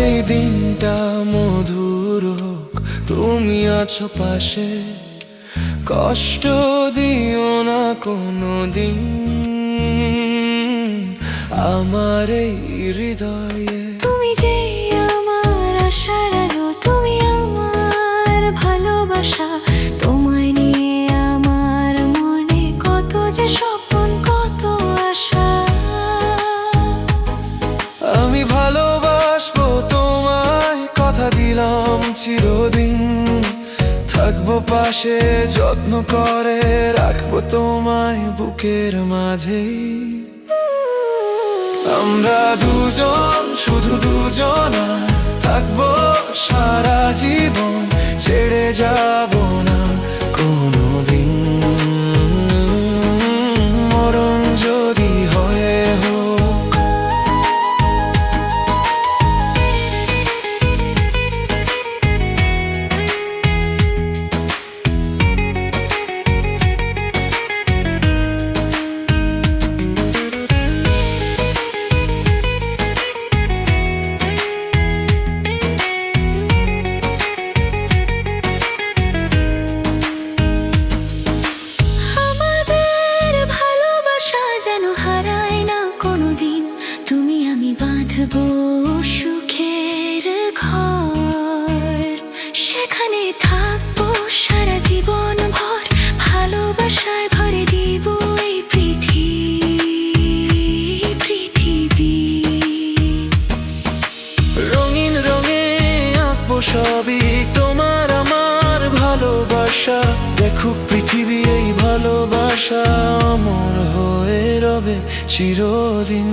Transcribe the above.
এই দিনটা মধুর হোক, তুমি আছো পাশে। কষ্ট দিও না কোনো দিন আমার এই হৃদয়ে থাকব পাশে যত্ন করে, রাখব তোমায় বুকের মাঝে আমরা দুজন, শুধু দুজন, থাকব সারা জীবন। আমি সুখের ঘর। সেখানে থাকব সারা জীবন ভর। ভালোবাসায় ভরে দিব এই পৃথিবী। রঙিন রঙে আঁকবো সবই তোমার আমার ভালোবাসা। দেখুক পৃথিবী এই ভালোবাসা অমর হয়ে রবে চিরদিন।